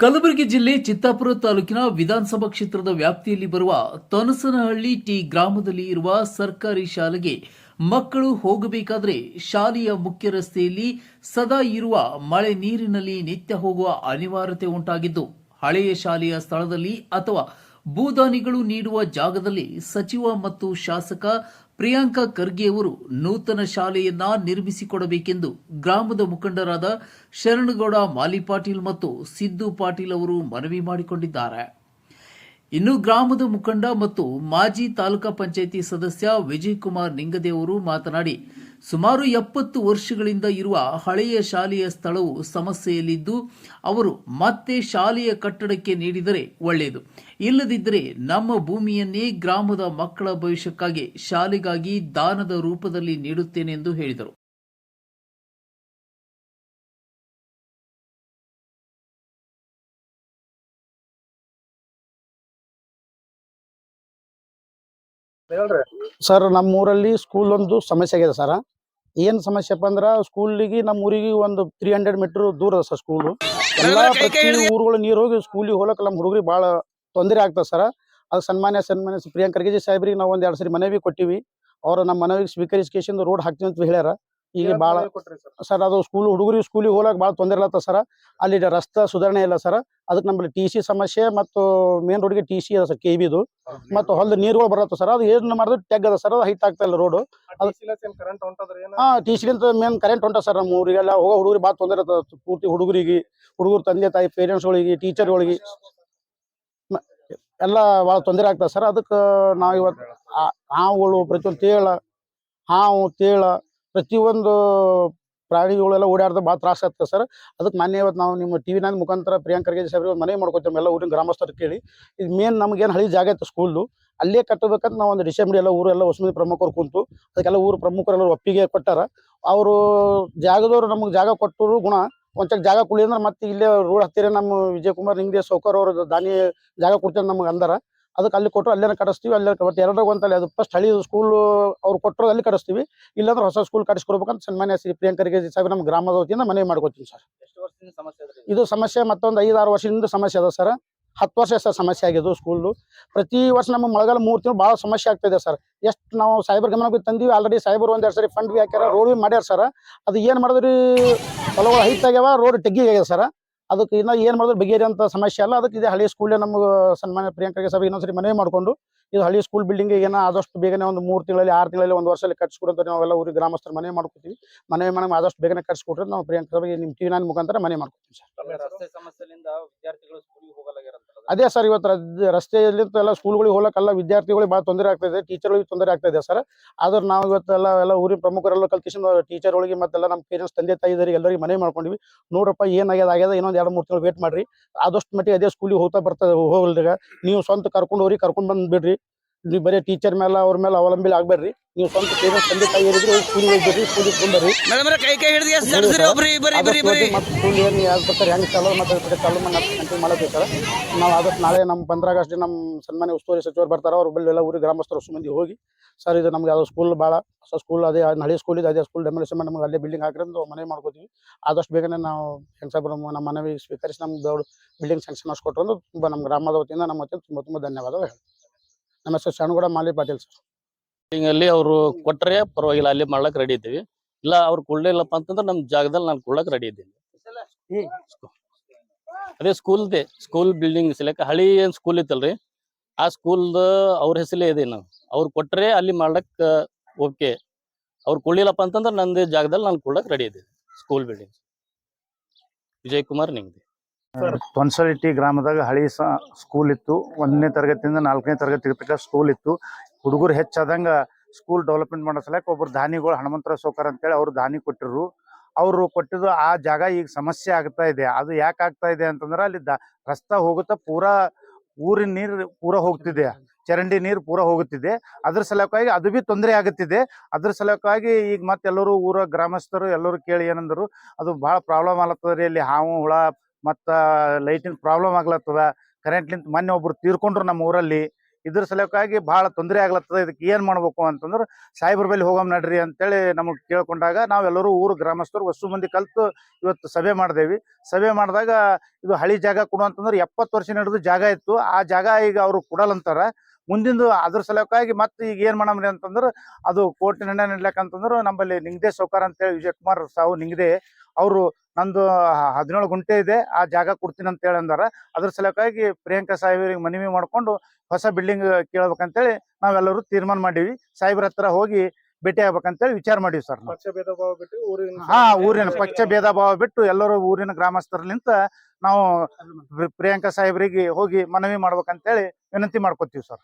ಕಲಬುರಗಿ ಜಿಲ್ಲೆ ಚಿತ್ತಾಪುರ ತಾಲೂಕಿನ ವಿಧಾನಸಭಾ ಕ್ಷೇತ್ರದ ವ್ಯಾಪ್ತಿಯಲ್ಲಿ ಬರುವ ತನಸನಹಳ್ಳಿ ಟಿ ಗ್ರಾಮದಲ್ಲಿ ಇರುವ ಸರ್ಕಾರಿ ಶಾಲೆಗೆ ಮಕ್ಕಳು ಹೋಗಬೇಕಾದರೆ ಶಾಲೆಯ ಮುಖ್ಯ ರಸ್ತೆಯಲ್ಲಿ ಸದಾ ಇರುವ ಮಳೆ ನೀರಿನಲ್ಲಿ ನಿತ್ಯ ಹೋಗುವ ಅನಿವಾರ್ಯತೆ ಉಂಟಾಗಿದ್ದು, ಹಳೆಯ ಶಾಲೆಯ ಸ್ಥಳದಲ್ಲಿ ಅಥವಾ ಭೂದಾನಿಗಳು ನೀಡುವ ಜಾಗದಲ್ಲಿ ಸಚಿವ ಮತ್ತು ಶಾಸಕ ಪ್ರಿಯಾಂಕ ಖರ್ಗೆಯವರು ನೂತನ ಶಾಲೆಯನ್ನ ನಿರ್ಮಿಸಿಕೊಡಬೇಕೆಂದು ಗ್ರಾಮದ ಮುಖಂಡರಾದ ಶರಣಗೌಡ ಮಾಲಿಪಾಟೀಲ್ ಮತ್ತು ಸಿದ್ದು ಪಾಟೀಲ್ ಅವರು ಮನವಿ ಮಾಡಿಕೊಂಡಿದ್ದಾರೆ. ಇನ್ನು ಗ್ರಾಮದ ಮುಖಂಡ ಮತ್ತು ಮಾಜಿ ತಾಲೂಕಾ ಪಂಚಾಯಿತಿ ಸದಸ್ಯ ವಿಜಯಕುಮಾರ್ ನಿಂಗದೆ ಅವರು ಮಾತನಾಡಿ ಸುಮಾರು ಎಪ್ಪತ್ತು ವರ್ಷಗಳಿಂದ ಇರುವ ಹಳೆಯ ಶಾಲೆಯ ಸ್ಥಳವು ಸಮಸ್ಯೆಯಲ್ಲಿದ್ದು, ಅವರು ಮತ್ತೆ ಶಾಲೆಯ ಕಟ್ಟಡಕ್ಕೆ ನೀಡಿದರೆ ಒಳ್ಳೆಯದು. ಇಲ್ಲದಿದ್ದರೆ ನಮ್ಮ ಭೂಮಿಯನ್ನೇ ಗ್ರಾಮದ ಮಕ್ಕಳ ಭವಿಷ್ಯಕ್ಕಾಗಿ ಶಾಲೆಗಾಗಿ ದಾನದ ರೂಪದಲ್ಲಿ ನೀಡುತ್ತೇನೆ ಎಂದು ಹೇಳಿದರು. ಹೇಳ್ರಿ. ಸರ್ ನಮ್ಮ ಊರಲ್ಲಿ ಸ್ಕೂಲ್ ಒಂದು ಸಮಸ್ಯೆ ಆಗಿದೆ ಸರ್. ಏನ್ ಸಮಸ್ಯೆಪ್ಪ ಅಂದ್ರ ಸ್ಕೂಲಿಗೆ ನಮ್ಮ ಊರಿಗೆ ಒಂದು ತ್ರೀ ಹಂಡ್ರೆಡ್ ಮೀಟರ್ ದೂರ ಅದ ಸರ್ ಸ್ಕೂಲು. ಎಲ್ಲಾ ಪ್ರತಿ ಊರುಗಳು ನೀರು ಹೋಗಿ ಸ್ಕೂಲಿಗೆ ಹೋಗಕ್ಕೆ ನಮ್ಮ ಹುಡುಗರಿಗೆ ಬಹಳ ತೊಂದರೆ ಆಗ್ತದೆ ಸರ್. ಅದು ಸನ್ಮಾನ್ಯ ಸನ್ಮಾನ್ಯ ಪ್ರಿಯಾಂಕ ಖರ್ಗೆ ಸಾಹೇಬ್ರಿಗೆ ನಾವು ಒಂದ್ ಎರಡು ಸರಿ ಮನವಿ ಕೊಟ್ಟಿವಿ. ಅವ್ರ ನಮ್ಮ ಮನವಿಗೆ ಸ್ವೀಕರಿಸಿಕೇಶನ್ ರೋಡ್ ಹಾಕ್ತೀವಿ ಅಂತ ಹೇಳ್ಯಾರ. ಈಗ ಬಹಳ ಸರ್. ಅದು ಸ್ಕೂಲ್ ಹುಡುಗರಿಗೆ ಸ್ಕೂಲಿಗೆ ಹೋಗಕ್ಕೆ ಬಹಳ ತೊಂದರೆ ಇಲ್ಲತ್ತ ಸರ್ ಅಲ್ಲಿ ರಸ್ತೆ ಸುಧಾರಣೆ ಇಲ್ಲ ಸರ್. ಅದಕ್ಕೆ ನಮ್ಮಲ್ಲಿ ಟಿ ಸಿ ಸಮಸ್ಯೆ ಮತ್ತು ಮೇನ್ ರೋಡ್ಗೆ ಟಿ ಸಿ ಅದ ಸರ್ ಕೆ ಬಿದು ಮತ್ತು ಹೊಲದ ನೀರುಗಳು ಬರತ್ತ ಸರ್. ಅದು ಏನು ಮಾಡಿದ್ರೆ ಟೆಗ್ ಅದ ಸರ್ ಅದು ಹೈಟ್ ಆಗ್ತಾ ಇಲ್ಲ ರೋಡ್ ಹಾ ಟಿ ಸಿಲಿಂತ ಮೇನ್ ಕರೆಂಟ್ ಹೊಂಟ ಸರ್ ನಮ್ಮ ಊರಿಗೆಲ್ಲ. ಹೋಗೋ ಹುಡುಗರಿಗೆ ಬಹಳ ತೊಂದರೆ ಇರ್ತದೆ ಪೂರ್ತಿ ಹುಡುಗರಿಗೆ ಹುಡುಗರು ತಂದೆ ತಾಯಿ ಪೇರೆಂಟ್ಸ್ಗಳಿಗೆ ಟೀಚರ್ಗಳಿಗೆ ಎಲ್ಲ ಭಾಳ ತೊಂದರೆ ಆಗ್ತದೆ ಸರ್. ಅದಕ್ಕೆ ನಾವು ಇವತ್ತು ಹಾವುಗಳು ಪ್ರತಿಯೊಂದು ತೇಳ ಹಾವು ತೇಳ ಪ್ರತಿಯೊಂದು ಪ್ರಾಣಿಗಳೆಲ್ಲ ಓಡಾಡ್ದ ಭಾಳ ತ್ರಾಸ ಆಗ್ತದೆ ಸರ್. ಅದಕ್ಕೆ ಮಾನ್ಯ ಇವತ್ತು ನಾವು ನಿಮ್ಮ ಟಿ ಮುಖಾಂತರ ಪ್ರಿಯಾಂಕ ಖರ್ಗೆ ಸಾಹೇಬ್ರಿಗೆ ಒಂದು ಮನವಿ ಮಾಡ್ಕೊತೀವಿ. ಎಲ್ಲ ಊರಿನ ಗ್ರಾಮಸ್ಥರು ಕೇಳಿ. ಇದು ಮೇನ್ ಏನು ಹಳಿ ಜಾಗ ಇತ್ತು ಸ್ಕೂಲು ಅಲ್ಲೇ ಕಟ್ಟಬೇಕಂತ ನಾವು ಒಂದು ಡಿಸೆಂಬರ್ ಎಲ್ಲ ಊರೆಲ್ಲ ಹೊಸಮಿ ಪ್ರಮುಖರು ಕುಂತು, ಅದಕ್ಕೆಲ್ಲ ಊರು ಪ್ರಮುಖರೆಲ್ಲ ಒಪ್ಪಿಗೆ ಕೊಟ್ಟಾರ. ಅವರು ಜಾಗದವರು ನಮಗೆ ಜಾಗ ಕೊಟ್ಟರು ಗುಣ. ಒಂಚಕ್ ಜಾಗ ಕುಳಿ ಅಂದ್ರೆ ಮತ್ತೆ ಇಲ್ಲೇ ರೋಡ್ ಹತ್ತಿರ ನಮ್ಮ ವಿಜಯಕುಮಾರ್ ನಿಂಗೆ ಸೌಕರ್ ಅವರು ದಾನಿ ಜಾಗ ಕೊಡ್ತೇನೆ ನಮಗೆ ಅಂದಾರ. ಅದಕ್ಕೆ ಅಲ್ಲಿ ಕೊಟ್ಟರು ಅಲ್ಲೇನ ಕಟ್ಟಿಸ್ತೀವಿ ಅಲ್ಲೇ ಒಟ್ಟು ಎರಡರ ಒಂದಲ್ಲಿ ಅದು ಫಸ್ಟ್ ಹಳಿ ಸ್ಕೂಲ್ ಅವ್ರು ಕೊಟ್ಟರು ಅಲ್ಲಿ ಕಟ್ಟಿಸ್ತೀವಿ. ಇಲ್ಲಾಂದ್ರೆ ಹೊಸ ಸ್ಕೂಲ್ ಕಟ್ಟಿಸ್ಕೊಡ್ಬೇಕಂತ ಸನ್ಮಾನ್ಯ ಶ್ರೀ ಪ್ರಿಯಾಂಕರ್ ಖರ್ಗೆ ಸಾಹೇಬ್ ನಮ್ಮ ಗ್ರಾಮದ ವತಿಯಿಂದ ಮನವಿ ಮಾಡ್ಕೋತೀನಿ ಸರ್. ಇದು ಸಮಸ್ಯೆ ಮತ್ತೊಂದು ಐದು ಆರು ವರ್ಷದಿಂದ ಸಮಸ್ಯೆ ಅದ ಸರ್. ಹತ್ತು ವರ್ಷ ಸರ್ ಸಮಸ್ಯೆ ಆಗಿದ್ದು ಸ್ಕೂಲು ಪ್ರತಿ ವರ್ಷ ನಮ್ಮ ಮಳೆಗಾಲ ಮೂರು ತಿಂಗಳು ಭಾಳ ಸಮಸ್ಯೆ ಆಗ್ತಿದೆ ಸರ್. ಎಷ್ಟು ನಾವು ಸೈಬರ್ ಗಮನಕ್ಕೆ ತಂದೀವಿ ಆಲ್ರೆಡಿ ಸೈಬರ್ ಒಂದೆರಡು ಸರಿ ಫಂಡ್ ಬಿ ಹಾಕ್ಯಾರ ರೋಡ್ ಬಿ ಮಾಡ್ಯಾರ ಸರ್. ಅದು ಏನು ಮಾಡಿದ್ರಿ ಹೊಲಗಳು ಹೈಟ್ ಆಗ್ಯಾವ ರೋಡ್ ಟೆಗ್ಗಿ ಆಗ್ಯದ ಸರ್. ಅದಕ್ಕೆ ಇನ್ನ ಏನು ಮಾಡಿದ್ರೆ ಬಗೆಹರಿ ಅಂತ ಸಮಸ್ಯೆ ಅಲ್ಲ. ಅದಕ್ಕೆ ಇದೆ ಹಳಿ ಸ್ಕೂಲೇ ನಮ್ಗೆ ಸನ್ಮಾನ್ಯ ಪ್ರಿಯಾಂಕರಿಗೆ ಸಭೆ ಇನ್ನೊಂದ್ಸರಿ ಮನವಿ ಮಾಡಿಕೊಂಡು ಇದು ಹಳಿ ಸ್ಕೂಲ್ ಬಿಲ್ಡಿಂಗ್ ಏನೋ ಆದಷ್ಟು ಬೇಗನೆ ಒಂದು ಮೂರು ತಿಂಗಳಲ್ಲಿ, ಆರು ತಿಂಗಳಲ್ಲಿ ಒಂದು ವರ್ಷದಲ್ಲಿ ಕಟ್ಸ್ಕೊಡಂತ ನಾವೆಲ್ಲ ಊರಿಗೆ ಗ್ರಾಮಸ್ಥರ ಮನೆ ಮಾಡ್ಕೊತೀವಿ. ಮನೆ ಮನೆ ಆದಷ್ಟು ಬೇಗನೆ ಕಟ್ಸ್ಕೊಟ್ರೆ ನಾವು ಪ್ರಿಯಾಂಕ ಸಭೆಗೆ ನಿಮ್ಮ ಟಿವಿ ನೈನ್ ಮುಖಾಂತರ ಮನೆ ಮಾಡ್ಕೊತೀವಿ ಸರ್. ರಸ್ತೆ ಸಮಸ್ಯೆಯಿಂದ ವಿದ್ಯಾರ್ಥಿಗಳು ಸ್ಕೂಲಿಗೆ ಹೋಗಲಾಗ್ಯಾರಂತ ಅದೇ ಸರ್ ಇವತ್ತು ರಸ್ತೆಯಲ್ಲಿ ಎಲ್ಲ ಸ್ಕೂಲ್ಗಳಿಗೆ ಹೋಗಕ್ಕೆಲ್ಲ ವಿದ್ಯಾರ್ಥಿಗಳಿಗೆ ಭಾಳ ತೊಂದರೆ ಆಗ್ತದೆ ಟೀಚರ್ಗಳಿಗೆ ತೊಂದರೆ ಆಗ್ತದೆ ಸರ್. ಆದ್ರೆ ನಾವು ಇವತ್ತೆಲ್ಲ ಎಲ್ಲ ಊರಿನ ಪ್ರಮುಖರೆಲ್ಲ ಕಲ್ತಿಸಿದ ಟೀಚರ್ಗಳಿಗೆ ಮತ್ತೆಲ್ಲ ನಮ್ಮ ಪೇರೆಂಟ್ಸ್ ತಂದೆ ತಾಯಿದರಿಗೆ ಎಲ್ಲರಿಗೆ ಮನೆ ಮಾಡ್ಕೊಂಡ್ವಿ. ನೋಡ್ರಪ್ಪ ಏನಾಗ್ಯದ, ಆಗ್ಯದ, ಇನ್ನೊಂದು ಎರಡು, ಮೂರು ತಿಂಗಳು ವೇಟ್ ಮಾಡ್ರಿ. ಆದಷ್ಟು ಮಟ್ಟಿಗೆ ಅದೇ ಸ್ಕೂಲಿಗೆ ಹೋಗ್ತಾ ಬರ್ತದೆ ಹೋಗಲ್ದಾಗ. ನೀವು ಸ್ವಂತ ಕರ್ಕೊಂಡು ಹೋಗ್ರಿ, ಕರ್ಕೊಂಡು ಬಂದು ಬಿಡ್ರಿ. ನೀವು ಬರೀ ಟೀಚರ್ ಮೇಲೆ ಅವ್ರ ಮೇಲೆ ಅವಲಂಬಿ ಆಗ್ಬೇಡ್ರಿ. ನೀವು ಸ್ವಂತ ಪೇರೆಂಟ್ಸ್ ತಂದೆ ತಾಯಿ ಹೇಳಿದ್ರೆ ಸ್ಕೂಲಿಗೆ ಹೋಗ್ಬೇಡ್ರಿ ಸ್ಕೂಲಿಗೆ ಬಂದ್ರಿ ಕೈ ಕೈ ಸ್ಕೂಲ್ ಏನು ಹೆಂಗ್ ಬರ್ತಾರೆ ಹೆಂಗೆ ಚಾಲೂ ಚಾಲೂ ಮಾಡಿ ಕಂಟಿನ್ಯೂ ನಾವು ಆದಷ್ಟು ನಾಳೆ ನಮ್ಮ ಪಂದ್ರ ಆಗಸ್ಟ್ ನಮ್ಮ ಸನ್ಮಾನ್ಯ ಉಸ್ತುವಾರಿ ಸಚಿವರು ಬರ್ತಾರೆ ಅವ್ರ ಬಲ್ಲಿ ಎಲ್ಲ ಊರಿಗೆ ಗ್ರಾಮಸ್ಥರು ಅಷ್ಟು ಮಂದಿ ಹೋಗಿ ಸರ್ ಇದು ನಮ್ಗೆ ಅದು ಸ್ಕೂಲ್ ಭಾಳ ಹೊಸ ಸ್ಕೂಲ್ ಅದೇ ಹಳೆ ಸ್ಕೂಲ್ ಇದೆ ಅದೇ ಸ್ಕೂಲ್ ಡೆಮೊಲಿಷನ್ ಮಾಡಿ ನಮ್ಗೆ ಅಲ್ಲೇ ಬಿಲ್ಡಿಂಗ್ ಹಾಕಿರೋದು ಮನೆ ಮಾಡ್ಕೋತೀವಿ. ಆದಷ್ಟು ಬೇಗನೆ ನಾವು ಹೆಂಗ್ ಸಾಹೇಬ್ರ ನಮ್ಮ ಮನವಿ ಸ್ವೀಕರಿಸಿ ನಮ್ಗೆ ದೊಡ್ಡ ಬಿಲ್ಡಿಂಗ್ ಸ್ಯಾಂಕ್ಷನ್ ಮಾಡಿಸ್ಕೊಟ್ರು ತುಂಬ ನಮ್ಮ ಗ್ರಾಮದ ವತಿಯಿಂದ ನಮ್ಮ ಮತ್ತೆ ತುಂಬ ತುಂಬ ಧನ್ಯವಾದಗಳು. ನಮ್ಮ ಹೆಸರು ಶರಣಗೌಡ ಮಾಲಿ ಪಾಟೀಲ್ ಸರ್. ಅಲ್ಲಿ ಅವರು ಕೊಟ್ಟರೆ ಪರವಾಗಿಲ್ಲ ಅಲ್ಲಿ ಮಾಡ್ಲಕ್ ರೆಡಿ ಇದ್ದೀವಿ. ಇಲ್ಲ ಅವ್ರು ಕೊಡ್ಲಿಲ್ಲಪ್ಪ ಅಂತಂದ್ರೆ ನಮ್ ಜಾಗದಲ್ಲಿ ನಾನು ಕೊಡ್ಲಕ್ ರೆಡಿ ಇದ್ದೀನಿ. ಅದೇ ಸ್ಕೂಲ್ದೆ ಸ್ಕೂಲ್ ಬಿಲ್ಡಿಂಗ್ ಸಲಕ ಹಳಿ ಏನ್ ಸ್ಕೂಲ್ ಇತ್ತಲ್ರಿ? ಆ ಸ್ಕೂಲ್ದ ಅವ್ರ ಹೆಸರೇ ಇದೆ ನಾವು ಅವ್ರು ಕೊಟ್ರೆ ಅಲ್ಲಿ ಮಾಡ್ಲಕ್ ಓಕೆ ಅವ್ರು ಕೊಡ್ಲಿಲ್ಲಪ್ಪ ಅಂತಂದ್ರೆ ನಂದು ಜಾಗದಲ್ಲಿ ನಾನು ಕೊಡ್ಲಕ್ ರೆಡಿ ಇದ್ದೀನಿ. ಸ್ಕೂಲ್ ಬಿಲ್ಡಿಂಗ್ ವಿಜಯ್ ಕುಮಾರ್ ನಿಂಗ್ದೆ ತೊನ್ಸಳಿಟ್ಟಿ ಗ್ರಾಮದಾಗ ಹಳಿ ಸ್ಕೂಲ್ ಇತ್ತು. ಒಂದನೇ ತರಗತಿಯಿಂದ ನಾಲ್ಕನೇ ತರಗತಿ ತನಕ ಸ್ಕೂಲ್ ಇತ್ತು. ಹುಡುಗರು ಹೆಚ್ಚಾದಂಗ ಸ್ಕೂಲ್ ಡೆವಲಪ್ಮೆಂಟ್ ಮಾಡೋ ಸಲಕ್ಕೆ ಒಬ್ರು ದಾನಿಗಳು ಹನುಮಂತರ ಸೋಕರ್ ಅಂತೇಳಿ ಅವ್ರು ದಾನಿ ಕೊಟ್ಟಿರು ಅವರು ಕೊಟ್ಟಿದ್ದು ಆ ಜಾಗ ಈಗ ಸಮಸ್ಯೆ ಆಗ್ತಾ ಇದೆ. ಅದು ಯಾಕೆ ಆಗ್ತಾ ಇದೆ ಅಂತಂದ್ರೆ ಅಲ್ಲಿ ರಸ್ತಾ ಹೋಗುತ್ತಾ ಪೂರಾ ಊರಿನ ನೀರು ಪೂರ ಹೋಗ್ತಿದೆ. ಚರಂಡಿ ನೀರು ಪೂರ ಹೋಗುತ್ತಿದೆ. ಅದ್ರ ಸಲುವಾಗಿ ಅದು ಬಿ ತೊಂದರೆ ಆಗುತ್ತಿದೆ. ಅದ್ರ ಸಲುವಾಗಿ ಈಗ ಮತ್ತೆಲ್ಲರೂ ಊರ ಗ್ರಾಮಸ್ಥರು ಎಲ್ಲರೂ ಕೇಳಿ ಏನಂದ್ರು, ಅದು ಭಾಳ ಪ್ರಾಬ್ಲಮ್ ಆಗ್ಲತ್ತದ ರೀ ಅಲ್ಲಿ ಹಾವು, ಹುಳ ಮತ್ತ ಲೈಟಿನ ಪ್ರಾಬ್ಲಮ್ ಆಗ್ಲತ್ತದ ಕರೆಂಟ್ಲಿಂತ ಮೊನ್ನೆ ಒಬ್ರು ತೀರ್ಕೊಂಡ್ರು ನಮ್ಮ ಊರಲ್ಲಿ. ಇದ್ರ ಸಲುವಾಗಿ ಬಹಳ ತೊಂದರೆ ಆಗ್ಲತ್ತದ, ಇದಕ್ಕೆ ಏನ್ ಮಾಡ್ಬೇಕು ಅಂತಂದ್ರೆ, ಸಾಹೇಬ್ರ ಬಳಿ ಹೋಗಮ್ ನಡ್ರಿ ಅಂತೇಳಿ ನಮಗೆ ಕೇಳ್ಕೊಂಡಾಗ ನಾವೆಲ್ಲರೂ ಊರು ಗ್ರಾಮಸ್ಥರು ವಸ್ತು ಮಂದಿ ಕಲ್ತು ಇವತ್ತು ಸಭೆ ಮಾಡಿದೇವಿ. ಸಭೆ ಮಾಡಿದಾಗ ಇದು ಹಳಿ ಜಾಗ ಕೊಡು ಅಂತಂದ್ರೆ ಎಪ್ಪತ್ತು ವರ್ಷ ನಡೆದು ಜಾಗ ಇತ್ತು. ಆ ಜಾಗ ಈಗ ಅವರು ಕೊಡಲ್ಲಂತಾರೆ. ಮುಂದಿಂದು ಅದ್ರ ಸಲುವಾಗಿ ಮತ್ತೆ ಈಗ ಏನು ಮಾಡಮ್ರಿ ಅಂತಂದ್ರೆ, ಅದು ಕೋರ್ಟ್ ನಿರ್ಣಯ ನೀಡ್ಲಕ್ಕಂತಂದ್ರ ನಮ್ಮಲ್ಲಿ ನಿಂಗದೆ ಸೌಕಾರ ಅಂತೇಳಿ ವಿಜಯಕುಮಾರ್ ಸಾವು ನಿಂಗದೆ. ಅವರು ನಂದು ಹದಿನೇಳು ಗುಂಟೆ ಇದೆ ಆ ಜಾಗ ಕೊಡ್ತೀನಿ ಅಂತ ಹೇಳಿ ಅಂದಾರ. ಅದ್ರ ಸಲುವಾಗಿ ಪ್ರಿಯಾಂಕಾ ಸಾಹೇಬರಿಗೆ ಮನವಿ ಮಾಡ್ಕೊಂಡು ಹೊಸ ಬಿಲ್ಡಿಂಗ್ ಕೇಳ್ಬೇಕಂತೇಳಿ ನಾವೆಲ್ಲರೂ ತೀರ್ಮಾನ ಮಾಡೀವಿ. ಸಾಹೇಬ್ರ ಹತ್ರ ಹೋಗಿ ಭೇಟಿ ಆಗ್ಬೇಕಂತೇಳಿ ವಿಚಾರ ಮಾಡೀವಿ ಸರ್ ನಾವು. ಪಕ್ಷ ಭೇದ ಭಾವ ಬಿಟ್ಟು ಊರಿನ ಹಾ ಊರಿನ ಪಕ್ಷ ಭೇದ ಭಾವ ಬಿಟ್ಟು ಎಲ್ಲರೂ ಊರಿನ ಗ್ರಾಮಸ್ಥರಲಿಂತ ನಾವು ಪ್ರಿ- ಪ್ರಿಯಾಂಕಾ ಸಾಹೇಬ್ರಿಗೆ ಹೋಗಿ ಮನವಿ ಮಾಡ್ಬೇಕಂತೇಳಿ ವಿನಂತಿ ಮಾಡ್ಕೊತೀವಿ ಸರ್.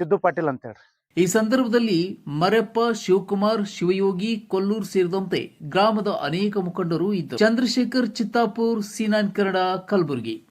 ಸಿದ್ದು ಪಾಟೀಲ್ ಅಂತ ಹೇಳಿ ಈ ಸಂದರ್ಭದಲ್ಲಿ ಮರೆಪ್ಪ, ಶಿವಕುಮಾರ್, ಶಿವಯೋಗಿ, ಕೊಲ್ಲೂರ್ ಸೇರಿದಂತೆ ಗ್ರಾಮದ ಅನೇಕ ಮುಖಂಡರು ಇದ್ದರು. ಚಂದ್ರಶೇಖರ್, ಚಿತ್ತಾಪುರ್, ಸೀನಾನ್ ಕನ್ನಡ, ಕಲಬುರಗಿ.